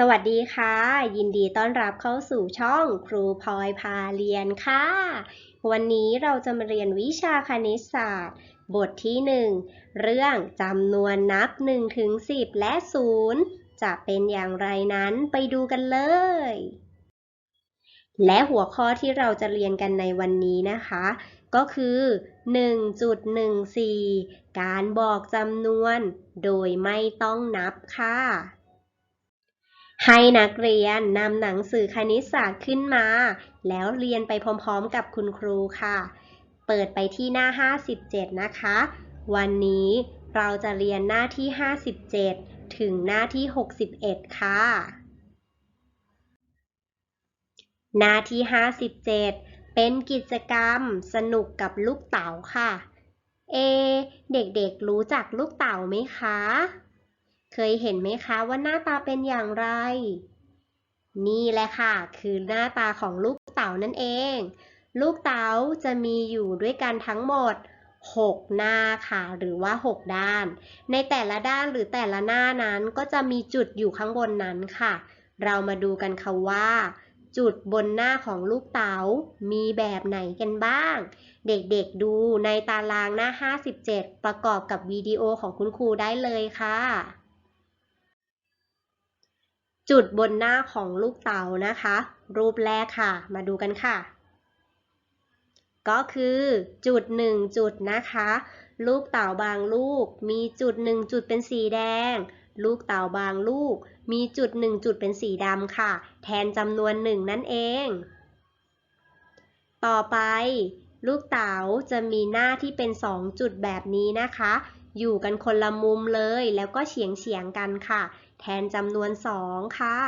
สวัสดีค่ะ ยินดีต้อนรับเข้าสู่ช่องครูพลอยพาเรียนค่ะ วันนี้เราจะมาเรียนวิชาคณิตศาสตร์ บทที่ 1 เรื่องจำนวนนับ1ถึง10 และ 0 จะเป็นอย่างไรนั้นไปดูกันเลย และหัวข้อที่เราจะเรียนกันในวันนี้นะคะ ก็คือ 1.14 การบอกจำนวนโดยไม่ต้องนับค่ะ ให้นักเรียนนำหนังสือคณิตศาสตร์ขึ้นมา แล้วเรียนไปพร้อมๆกับคุณครูค่ะ เปิดไปที่หน้า 57 นะคะ วันนี้เราจะเรียนหน้าที่ 57 ถึงหน้าที่ 61 ค่ะ หน้าที่ 57 เป็นกิจกรรมสนุกกับลูกเต๋าค่ะ เอ เด็กๆรู้จักลูกเต๋าไหมคะ เคยเห็นไหมคะว่าหน้าตาเป็นอย่างไร นี่แหละค่ะ คือหน้าตาของลูกเต๋านั่นเอง ลูกเต๋าจะมีอยู่ด้วยกันทั้งหมด 6 หน้าค่ะ หรือว่า 6 ด้าน ในแต่ละด้านหรือแต่ละหน้านั้นก็จะมีจุดอยู่ข้างบนนั้นค่ะ เรามาดูกันค่ะว่า จุดบนหน้าของลูกเต๋ามีแบบไหนกันบ้าง เด็กๆดูในตารางหน้า 57 ประกอบกับวิดีโอของคุณครูได้เลยค่ะ จุดบนหน้าของลูกเต๋านะคะ รูปแรกค่ะ มาดูกันค่ะ ก็คือจุดหนึ่งจุดนะคะ ลูกเต๋าบางลูก มีจุดหนึ่งจุดเป็นสีแดง ลูกเต๋าบางลูก มีจุดหนึ่งจุดเป็นสีดำค่ะ แทนจำนวนหนึ่งนั่นเอง ต่อไป ลูกเต๋าจะมีหน้าที่เป็นสองจุดแบบนี้นะคะ อยู่กันคนละมุมเลย แล้วก็เฉียงเฉียงกันค่ะ แทนจำนวนสองค่ะ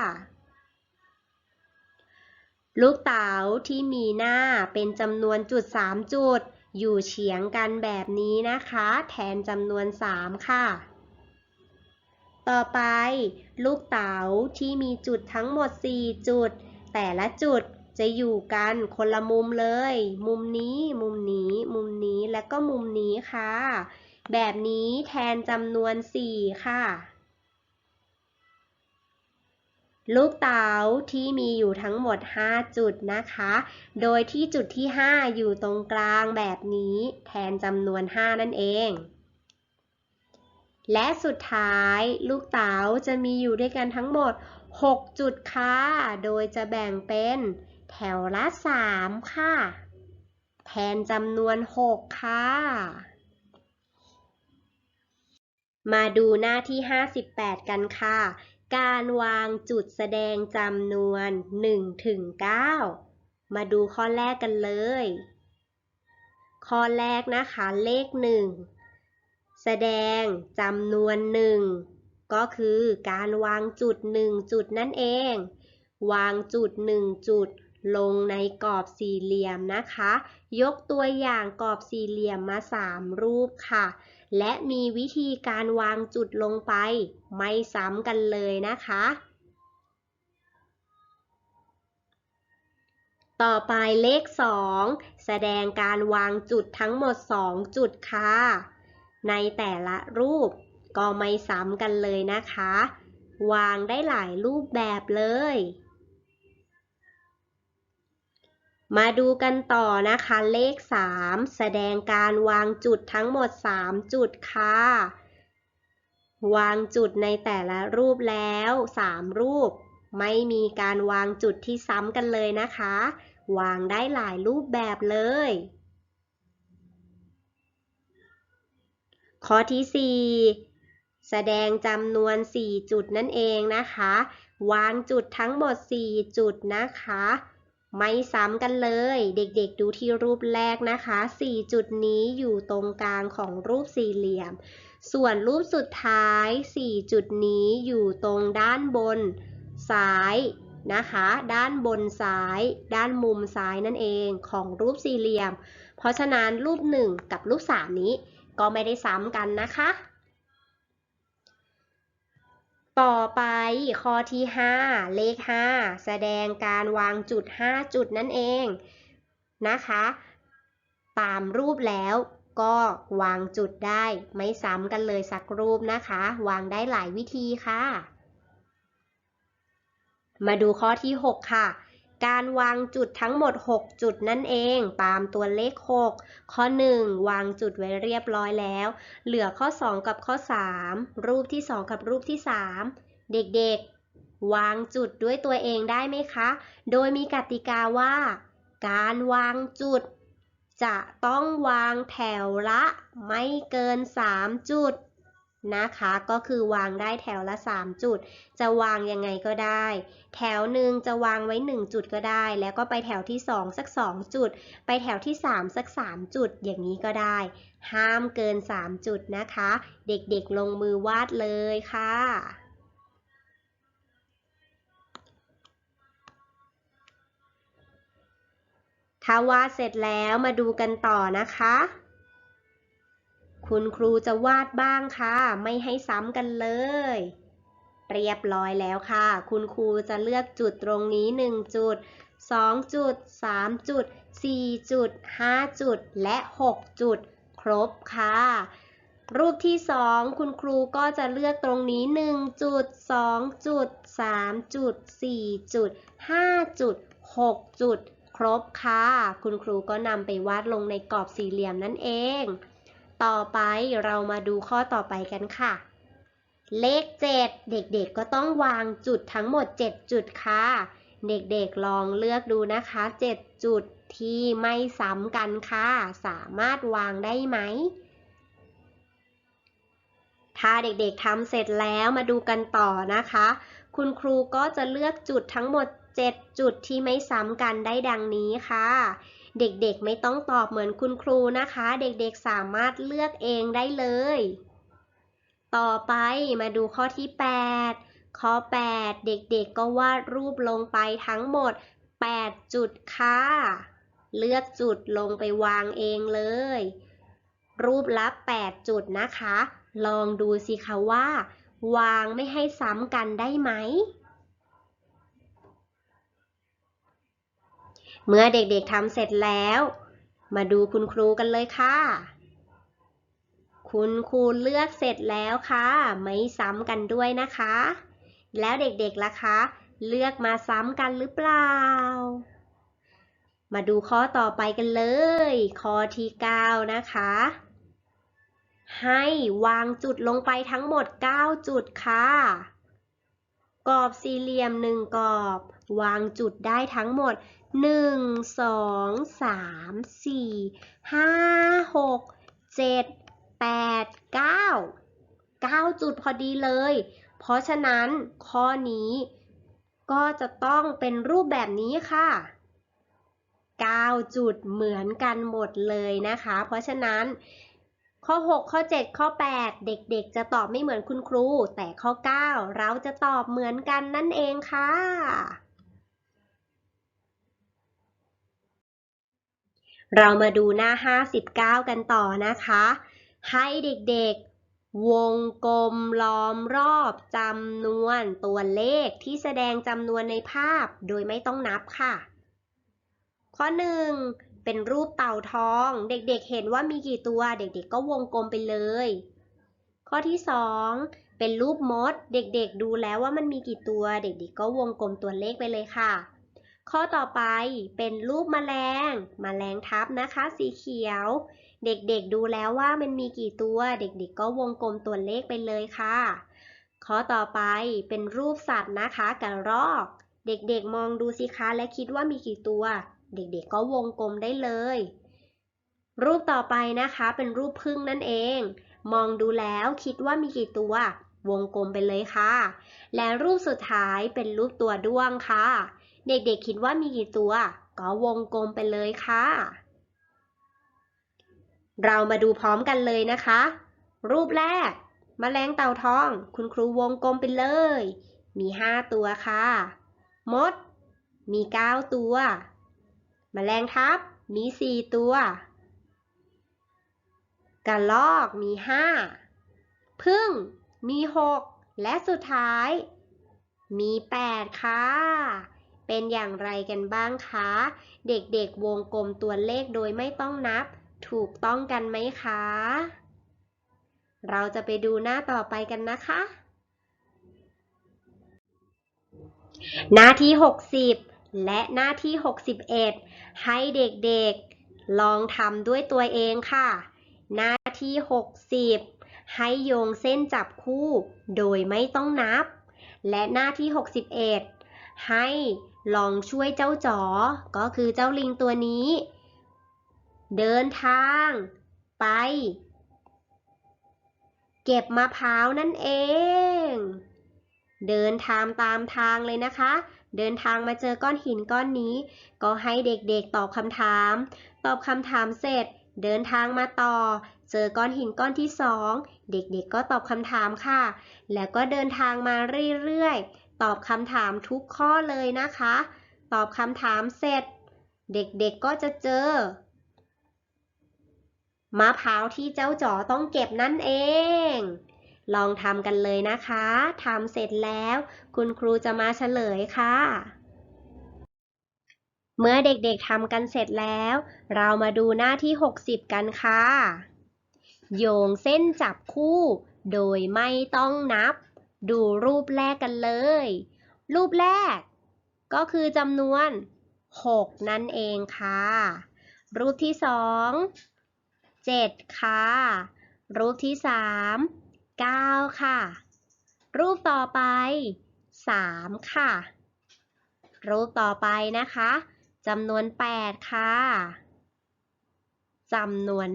ลูกเต๋าที่มีหน้าเป็นจำนวนจุด 3 จุด อยู่เฉียงกันแบบนี้นะคะ แทนจำนวน 3 ค่ะ ต่อไป ลูกเต๋าที่มีจุดทั้งหมด 4 จุด แต่ละจุดจะอยู่กันคนละมุมเลย มุมนี้ มุมนี้ มุมนี้ และก็มุมนี้ค่ะ แบบนี้แทนจำนวน 4 ค่ะ ลูกเต๋าที่มีอยู่ทั้งหมด 5 จุดนะคะ โดยที่จุดที่ 5 อยู่ตรงกลางแบบนี้ แทนจำนวน 5 นั่นเอง และสุดท้ายลูกเต๋าจะมีอยู่ด้วยกันทั้งหมด 6 จุดค่ะ โดยจะแบ่งเป็นแถวละ 3 ค่ะ แทนจำนวน 6 ค่ะ มาดูหน้าที่ 58 กันค่ะ การวางจุดแสดงจำนวน1ถึง9มาดูข้อแรกกันเลย ข้อแรกนะคะเลข 1 แสดงจำนวน 1 ก็คือการวางจุด 1 จุดนั่นเอง วางจุด 1 จุด ลงในกรอบสี่เหลี่ยมนะคะ ยกตัวอย่างกรอบสี่เหลี่ยมมา 3 รูปค่ะ และมีวิธีการวางจุดลงไป ไม่ซ้ำกันเลยนะคะ ต่อไปเลข 2 แสดงการวางจุดทั้งหมด 2 จุดค่ะ ในแต่ละรูปก็ไม่ซ้ำกันเลยนะคะ วางได้หลายรูปแบบเลย มาดูกันต่อนะคะเลข 3 แสดงการวางจุดทั้งหมด 3 จุดค่ะ วางจุดในแต่ละรูปแล้ว 3 รูป ไม่มีการวางจุดที่ซ้ำกันเลยนะคะ วางได้หลายรูปแบบเลย ข้อที่ 4 แสดงจำนวน 4 จุดนั่นเองนะคะ วางจุดทั้งหมด 4 จุดนะคะ ไม่ซ้ำกันเลย เด็กๆดูที่รูปแรกนะคะ 4 จุดนี้อยู่ตรงกลางของรูปสี่เหลี่ยม ส่วนรูปสุดท้าย 4 จุดนี้อยู่ตรงด้านบนซ้ายนะคะ ด้านบนซ้าย ด้านมุมซ้ายนั่นเองของรูปสี่เหลี่ยม เพราะฉะนั้นรูป 1 กับรูป 3 นี้ก็ไม่ได้ซ้ำกันนะคะ ต่อไปข้อที่ 5 เลข 5 แสดงการวางจุด 5 จุดนั่นเองนะคะ ตามรูปแล้วก็วางจุดได้ไม่ซ้ำกันเลยสักรูปนะคะ วางได้หลายวิธีค่ะ มาดูข้อที่ 6 ค่ะ การวางจุดทั้งหมด 6 จุดนั่นเอง ตามตัวเลข 6 ข้อ 1 วางจุดไว้เรียบร้อยแล้ว เหลือข้อ 2 กับข้อ 3 รูปที่ 2 กับรูปที่ 3 เด็กๆ วางจุดด้วยตัวเองได้ไหมคะ โดยมีกติกาว่า การวางจุด จะต้องวางแถวละ ไม่เกิน 3 จุด นะคะ ก็คือวางได้แถวละ 3 จุด จะวางยังไงก็ได้ แถวหนึ่งจะวางไว้ 1 จุดก็ได้ แล้วก็ไปแถวที่ 2 สัก 2 จุด ไปแถวที่ 3 สัก 3 จุด อย่างนี้ก็ได้ ห้ามเกิน 3 จุดนะคะ เด็กๆลงมือวาดเลยค่ะถ้าวาดเสร็จแล้วมาดูกันต่อนะคะ คุณครูจะวาดบ้างค่ะ ไม่ให้ซ้ำกันเลย เรียบร้อยแล้วค่ะ คุณครูจะเลือกจุดตรงนี้ 1 จุด 2 จุด 3 จุด 4 จุด 5 จุด และ 6 จุด ครบค่ะ รูปที่ 2 คุณครูก็จะเลือกตรงนี้ 1 จุด 2 จุด 3 จุด 4 จุด 5 จุด 6 จุด ครบค่ะ คุณครูก็นำไปวาดลงในกรอบสี่เหลี่ยมนั่นเอง ต่อไปเรามาดูข้อต่อไปกันค่ะ เลข 7 เด็กๆก็ต้องวางจุดทั้งหมด 7 จุดค่ะ เด็กๆลองเลือกดูนะคะ 7 จุดที่ไม่ซ้ำกันค่ะ สามารถวางได้ไหม ถ้าเด็กๆทำเสร็จแล้วมาดูกันต่อนะคะ คุณครูก็จะเลือกจุดทั้งหมด 7 จุดที่ไม่ซ้ำกันได้ดังนี้ค่ะ เด็กๆไม่ต้องตอบเหมือนคุณครูนะคะ เด็กๆสามารถเลือกเองได้เลย ต่อไปมาดูข้อที่ 8 ข้อ 8 เด็กๆก็วาดรูปลงไปทั้งหมด 8 จุดค่ะ เลือกจุดลงไปวางเองเลย รูปละ 8 จุดนะคะ ลองดูสิคะว่า วางไม่ให้ซ้ำกันได้ไหม เมื่อเด็กๆทำเสร็จแล้ว มาดูคุณครูกันเลยค่ะ คุณครูเลือกเสร็จแล้วค่ะ ไม่ซ้ำกันด้วยนะคะ แล้วเด็กๆล่ะคะ เลือกมาซ้ำกันหรือเปล่า มาดูข้อต่อไปกันเลย ข้อที่9นะคะ ให้วางจุดลงไปทั้งหมด 9 จุดค่ะ กรอบสี่เหลี่ยมหนึ่งกรอบ วางจุดได้ทั้งหมด 1 2 3 4 5 6 7 8 9 9 จุดพอดีเลย เพราะฉะนั้นข้อนี้ก็จะต้องเป็นรูปแบบนี้ค่ะ 9 จุดเหมือนกันหมดเลยนะคะ เพราะฉะนั้นข้อ 6 ข้อ 7 ข้อ 8 เด็กๆ จะตอบไม่เหมือนคุณครู แต่ข้อ 9 เราจะตอบเหมือนกันนั่นเองค่ะ เรามาดูหน้า 59 กันต่อนะคะ ให้เด็กๆ วงกลมล้อมรอบจำนวนตัวเลขที่แสดงจำนวนในภาพโดยไม่ต้องนับค่ะ ข้อ 1 เป็นรูปเต่าทอง เด็กๆ เห็นว่ามีกี่ตัว เด็กๆ ก็วงกลมไปเลย ข้อที่ 2 เป็นรูปมด เด็กๆ ดูแล้วว่ามันมีกี่ตัว เด็กๆ ก็วงกลมตัวเลขไปเลยค่ะ ข้อต่อไปเป็นรูปแมลงแมลงทับนะคะ สีเขียว เด็กๆดูแล้วว่ามันมีกี่ตัว เด็กๆก็วงกลมตัวเลขไปเลยค่ะ ข้อต่อไปเป็นรูปสัตว์นะคะกระรอก เด็กๆมองดูสิคะและคิดว่ามีกี่ตัว เด็กๆก็วงกลมได้เลย รูปต่อไปนะคะเป็นรูปพึ่งนั่นเอง มองดูแล้วคิดว่ามีกี่ตัว วงกลมไปเลยค่ะ และรูปสุดท้ายเป็นรูปตัวด้วงค่ะ เด็กๆคิดว่ามีกี่ตัว ก็วงกลมไปเลยค่ะ เรามาดูพร้อมกันเลยนะคะ รูปแรกมแมลงเต่าทอง คุณครูวงกลมไปเลย มี 5 ตัวค่ะ มด มี 9 ตัวแมลงทับ มี 4 ตัวกระลอกมี 5 พึ่ง มี 6 และสุดท้าย มี 8 ค่ะ เป็นอย่างไรกันบ้างคะ เด็กๆวงกลมตัวเลขโดยไม่ต้องนับ ถูกต้องกันไหมคะ เราจะไปดูหน้าต่อไปกันนะคะ หน้าที่ 60 และหน้าที่ 61 ให้เด็กๆ ลองทำด้วยตัวเองค่ะ หน้าที่ 60 ให้โยงเส้นจับคู่ โดยไม่ต้องนับ และหน้าที่ 61ให้ ลองช่วยเจ้าจ๋อ ก็คือเจ้าลิงตัวนี้ เดินทางไป เก็บมะพร้าวนั่นเอง เดินทางตามทางเลยนะคะ เดินทางมาเจอก้อนหินก้อนนี้ ก็ให้เด็กๆตอบคำถาม ตอบคำถามเสร็จ เดินทางมาต่อ เจอก้อนหินก้อนที่สอง เด็กๆก็ตอบคำถามค่ะ แล้วก็เดินทางมาเรื่อยๆ ตอบคำถามทุกข้อเลยนะคะ ตอบคำถามเสร็จ เด็กๆก็จะเจอมะพร้าวที่เจ้าจ๋อต้องเก็บนั่นเอง ลองทำกันเลยนะคะทำเสร็จแล้ว คุณครูจะมาเฉลยค่ะ เมื่อเด็กๆทำกันเสร็จแล้ว เรามาดูหน้าที่ 60 กันค่ะ โยงเส้นจับคู่ โดยไม่ต้องนับ ดูรูปแรกกันเลย รูปแรก ก็คือจำนวน 6 นั่นเองค่ะ รูปที่ 2 7 ค่ะ รูปที่ 3 9 ค่ะ รูปต่อไป 3 ค่ะ รูปต่อไปนะคะจำนวน 8 ค่ะจำนวน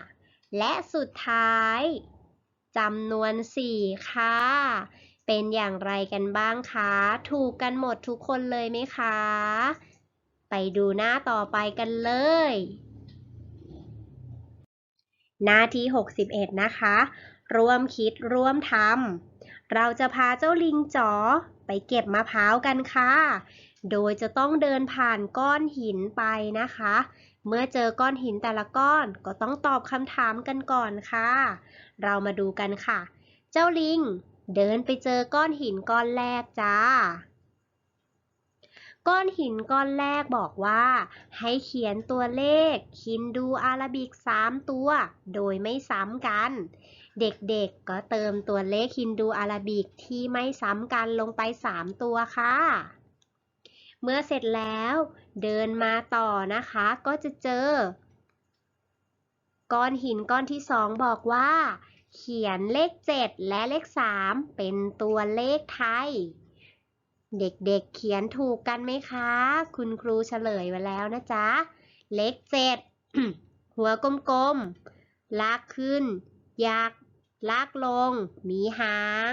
5 และสุดท้าย จำนวน 4 ค่ะ เป็นอย่างไรกันบ้างคะ ถูกกันหมดทุกคนเลยไหมคะ ไปดูหน้าต่อไปกันเลย หน้าที่ 61 นะคะ ร่วมคิดร่วมทำเราจะพาเจ้าลิงจ๋อไปเก็บมะพร้าวกันค่ะ โดยจะต้องเดินผ่านก้อนหินไปนะคะ เมื่อเจอก้อนหินแต่ละก้อนก็ต้องตอบคำถามกันก่อนค่ะ เรามาดูกันค่ะ เจ้าลิง เดินไปเจอก้อนหินก้อนแรกจ้า ก้อนหินก้อนแรกบอกว่า ให้เขียนตัวเลขฮินดูอาราบิก 3 ตัว โดยไม่ซ้ำกัน เด็กๆก็เติมตัวเลขฮินดูอาราบิกที่ไม่ซ้ำกันลงไป 3 ตัวค่ะเมื่อเสร็จแล้ว เดินมาต่อนะคะ ก็จะเจอ ก้อนหินก้อนที่ 2 บอกว่า เขียนเลข 7 และเลข 3 เป็นตัวเลขไทย เด็กๆเเขียนถูกกันไหมคะ คุณครูเฉลยไว้แล้วนะจ๊ะ เลขเจ็ดหัวกลมๆ ลากขึ้นยักลากลง มีหาง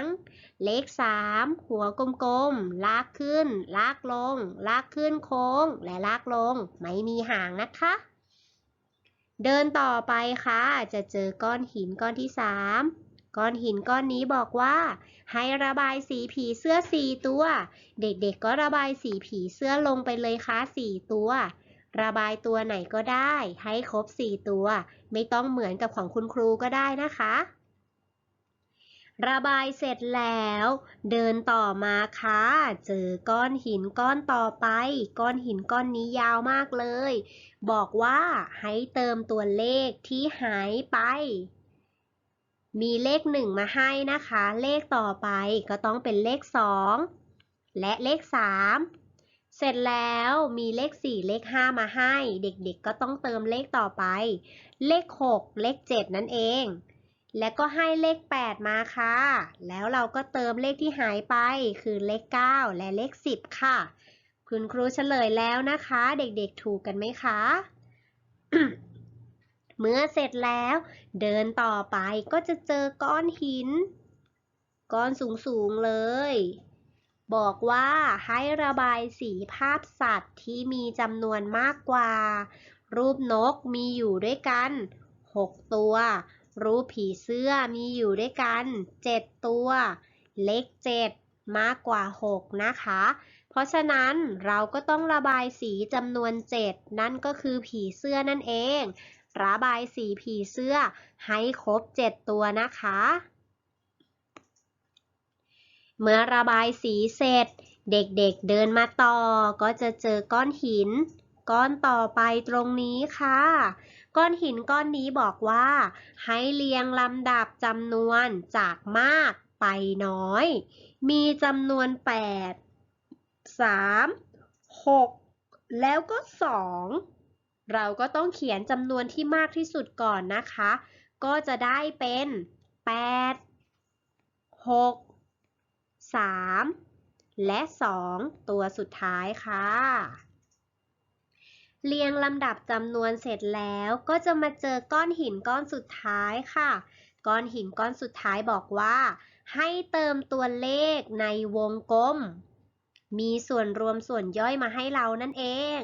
เลขสามหัวกลมๆ ลากขึ้น ลากลง ลากขึ้นโค้ง และลากลง ไม่มีหางนะคะ เดินต่อไปค่ะ จะเจอก้อนหินก้อนที่สามก้อนหินก้อนนี้บอกว่า ให้ระบายสีผีเสื้อสี่ตัว เด็กๆก็ระบายสีผีเสื้อลงไปเลยค่ะสี่ตัว ระบายตัวไหนก็ได้ ให้ครบสี่ตัว ไม่ต้องเหมือนกับของคุณครูก็ได้นะคะ ระบายเสร็จแล้ว เดินต่อมาค่ะ เจอก้อนหินก้อนต่อไป ก้อนหินก้อนนี้ยาวมากเลย บอกว่าให้เติมตัวเลขที่หายไป มีเลข1มาให้นะคะ เลขต่อไปก็ต้องเป็นเลข2และเลข3เสร็จแล้วมีเลข 4 เลข 5 มาให้ เด็กๆ ก็ต้องเติมเลขต่อไป เลข 6 เลข 7 นั่นเอง และก็ให้เลข 8 มาค่ะ แล้วเราก็เติมเลขที่หายไป คือเลข 9 และเลข 10 ค่ะ คุณครูเฉลยแล้วนะคะ เด็กๆถูกกันไหมคะ เมื่อเสร็จแล้ว เดินต่อไปก็จะเจอก้อนหิน ก้อนสูงๆเลย บอกว่าให้ระบายสีภาพสัตว์ที่มีจำนวนมากกว่า รูปนกมีอยู่ด้วยกัน 6 ตัว รูปผีเสื้อมีอยู่ด้วยกัน 7 ตัว เลข7มากกว่า 6 นะคะ เพราะฉะนั้นเราก็ต้องระบายสีจำนวน 7 นั่นก็คือผีเสื้อนั่นเอง ระบายสีผีเสื้อให้ครบ 7 ตัวนะคะ เมื่อระบายสีเสร็จ เด็กๆเเดินมาต่อก็จะเจอก้อนหิน ก้อนต่อไปตรงนี้ค่ะ ก้อนหินก้อนนี้บอกว่า ให้เรียงลำดับจำนวนจากมากไปน้อย มีจำนวน 8 3 6 แล้วก็ 2 เราก็ต้องเขียนจำนวนที่มากที่สุดก่อนนะคะ ก็จะได้เป็น 8 6 3 และ 2 ตัวสุดท้ายค่ะ เรียงลำดับจำนวนเสร็จแล้วก็จะมาเจอก้อนหินก้อนสุดท้ายค่ะ ก้อนหินก้อนสุดท้ายบอกว่า ให้เติมตัวเลขในวงกลม มีส่วนรวมส่วนย่อยมาให้เรานั่นเอง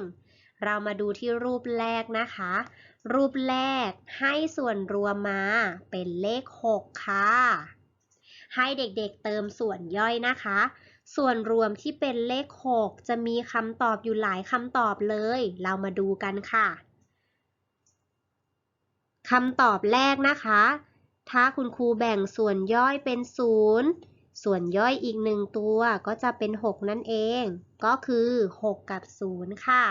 เรามาดูที่รูปแรกนะคะ รูปแรกให้ส่วนรวมมาเป็นเลข 6 ค่ะ ให้เด็กๆเติมส่วนย่อยนะคะ ส่วนรวมที่เป็นเลข 6 จะมีคำตอบอยู่หลายคำตอบเลย เรามาดูกันค่ะคำตอบแรกนะคะ ถ้าคุณครูแบ่งส่วนย่อยเป็น 0 ส่วนย่อยอีกหนึ่งตัวก็จะเป็น 6 นั่นเอง ก็คือ 6 กับ 0 ค่ะ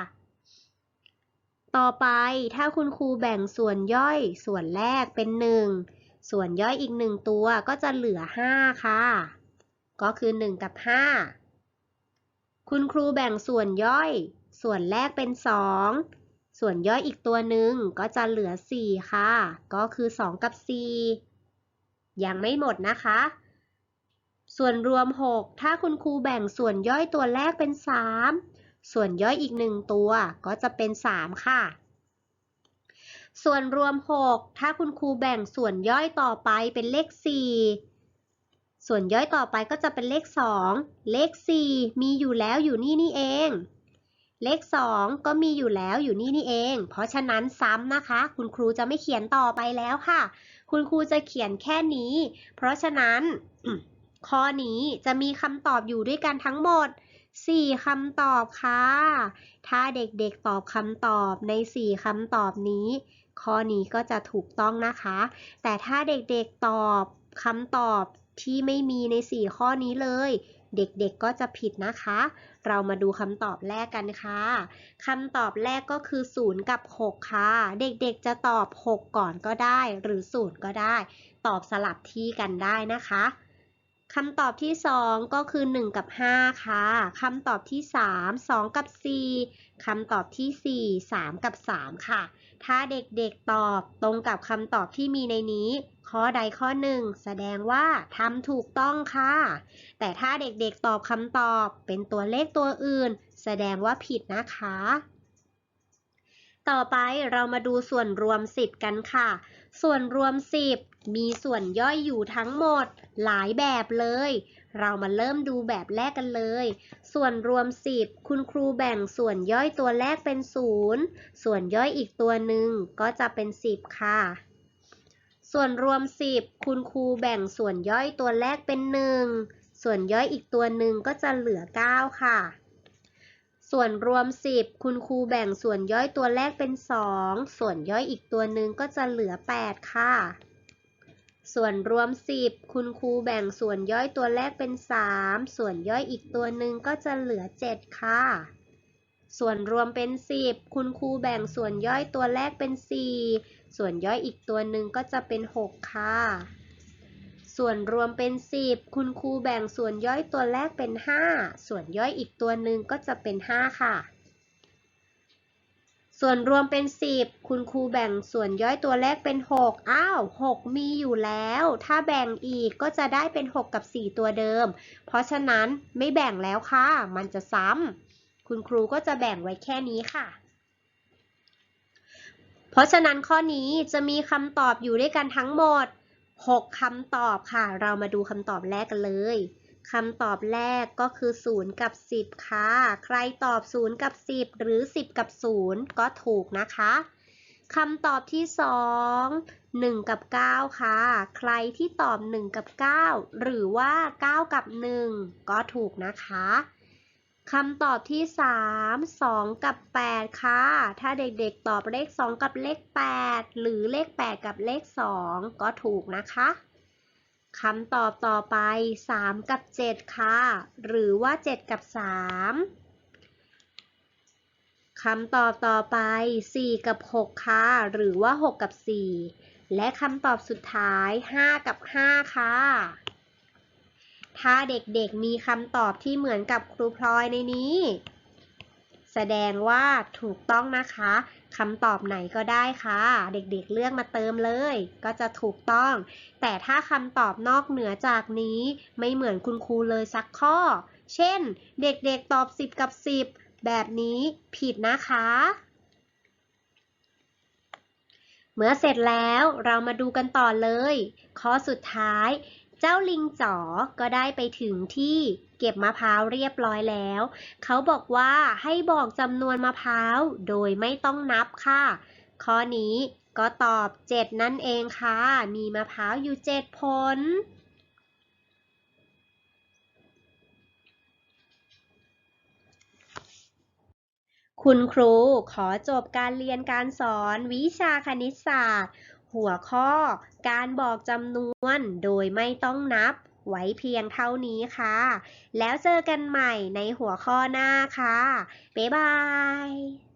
ต่อไปถ้าคุณครูแบ่งส่วนย่อยส่วนแรกเป็น 1 ส่วนย่อยอีกหนึ่งตัวก็จะเหลือ 5 ค่ะ ก็คือ 1 กับ 5 คุณครูแบ่งส่วนย่อย ส่วนแรกเป็น 2 ส่วนย่อยอีกตัวหนึ่งก็จะเหลือ 4 ค่ะ ก็คือ 2 กับ 4 ยังไม่หมดนะคะ ส่วนรวม 6 ถ้าคุณครูแบ่งส่วนย่อยตัวแรกเป็น 3 ส่วนย่อยอีก 1 ตัวก็จะเป็น 3 ค่ะส่วนรวม 6 ถ้าคุณครูแบ่งส่วนย่อยต่อไปเป็นเลข 4 ส่วนย่อยต่อไปก็จะเป็นเลข 2 เลข 4 มีอยู่แล้วอยู่นี่นี่เอง เลข 2 ก็มีอยู่แล้วอยู่นี่นี่เอง เพราะฉะนั้นซ้ำนะคะ คุณครูจะไม่เขียนต่อไปแล้วค่ะ คุณครูจะเขียนแค่นี้ เพราะฉะนั้น ข้อนี้จะมีคำตอบอยู่ด้วยกันทั้งหมด 4คำตอบค่ะ ถ้าเด็กๆตอบคำตอบใน 4คำตอบนี้ ข้อนี้ก็จะถูกต้องนะคะ แต่ถ้าเด็กๆตอบคำตอบ ที่ไม่มีใน 4 ข้อนี้เลย เด็กๆก็จะผิดนะคะ เรามาดูคำตอบแรกกันค่ะคำตอบแรกก็คือ 0 กับ 6 ค่ะ เด็กๆจะตอบ 6 ก่อนก็ได้ หรือ 0 ก็ได้ ตอบสลับที่กันได้นะคะคำตอบที่ 2 ก็คือ 1 กับ 5 ค่ะ คำตอบที่ 3 2 กับ 4 คำตอบที่ 4 3 กับ 3 ค่ะ ถ้าเด็กๆตอบตรงกับคำตอบที่มีในนี้ ข้อใดข้อหนึ่งแสดงว่าทำถูกต้องค่ะ แต่ถ้าเด็กๆตอบคำตอบเป็นตัวเลขตัวอื่น แสดงว่าผิดนะคะ ต่อไปเรามาดูส่วนรวม 10 กันค่ะ ส่วนรวม 10 มีส่วนย่อยอยู่ทั้งหมดหลายแบบเลย เรามาเริ่มดูแบบแรกกันเลย ส่วนรวม 10 คุณครูแบ่งส่วนย่อยตัวแรกเป็น 0 ส่วนย่อยอีกตัวหนึ่งก็จะเป็น 10 ค่ะ ส่วนรวม 10 คุณครูแบ่งส่วนย่อยตัวแรกเป็น 1 ส่วนย่อยอีกตัวหนึ่งก็จะเหลือ 9 ค่ะ ส่วนรวม 10 คุณครูแบ่งส่วนย่อยตัวแรกเป็น 2 ส่วนย่อยอีกตัวหนึ่งก็จะเหลือ 8 ค่ะ ส่วนรวม 10 คุณครูแบ่งส่วนย่อยตัวแรกเป็น 3 ส่วนย่อยอีกตัวหนึ่งก็จะเหลือ 7 ค่ะ ส่วนรวมเป็น 10 คุณครูแบ่งส่วนย่อยตัวแรกเป็น 4 ส่วนย่อยอีกตัวหนึ่งก็จะเป็น 6 ค่ะ ส่วนรวมเป็น 10 คุณครูแบ่งส่วนย่อยตัวแรกเป็น 5 ส่วนย่อยอีกตัวหนึ่งก็จะเป็น 5 ค่ะ ส่วนรวมเป็น 10 คุณครูแบ่งส่วนย่อยตัวแรกเป็น 6 อ้าว 6 มีอยู่แล้ว ถ้าแบ่งอีกก็จะได้เป็น 6 กับ 4 ตัวเดิม เพราะฉะนั้นไม่แบ่งแล้วค่ะ มันจะซ้ำ คุณครูก็จะแบ่งไว้แค่นี้ค่ะ เพราะฉะนั้นข้อนี้จะมีคำตอบอยู่ด้วยกันทั้งหมด 6คำตอบค่ะ เรามาดูคำตอบแรกกันเลยคำตอบแรกก็คือ 0 กับ 10 ค่ะ ใครตอบ 0 กับ 10 หรือ 10 กับ 0 ก็ถูกนะคะคำตอบที่ 2 1 กับ 9 ค่ะ ใครที่ตอบ 1 กับ 9 หรือว่า 9 กับ 1 ก็ถูกนะคะ คำตอบที่ 3 2 กับ 8 ค่ะ ถ้าเด็กๆ ตอบเลข 2 กับเลข 8 หรือเลข 8 กับเลข 2 ก็ถูกนะคะคำตอบต่อไป 3 กับ 7 ค่ะ หรือว่า 7 กับ 3 คำตอบต่อไป 4 กับ 6 ค่ะ หรือว่า 6 กับ 4 และคำตอบสุดท้าย 5 กับ 5 ค่ะ ถ้าเด็กๆมีคำตอบที่เหมือนกับครูพลอยในนี้ แสดงว่าถูกต้องนะคะคำตอบไหนก็ได้ค่ะ เด็กๆเลือกมาเติมเลย ก็จะถูกต้อง แต่ถ้าคำตอบนอกเหนือจากนี้ไม่เหมือนคุณครูเลยสักข้อ เช่น เด็กๆตอบ 10 กับ 10 แบบนี้ผิดนะคะ เมื่อเสร็จแล้วเรามาดูกันต่อเลย ข้อสุดท้าย เจ้าลิงจ๋อก็ได้ไปถึงที่เก็บมะพร้าวเรียบร้อยแล้ว เขาบอกว่าให้บอกจำนวนมะพร้าวโดยไม่ต้องนับค่ะ ข้อนี้ก็ตอบ 7 นั่นเองค่ะ มีมะพร้าวอยู่ 7 ผล คุณครูขอจบการเรียนการสอนวิชาคณิตศาสตร์ หัวข้อ การบอกจำนวนโดยไม่ต้องนับ ไว้เพียงเท่านี้ค่ะ แล้วเจอกันใหม่ในหัวข้อหน้าค่ะ บ๊ายบาย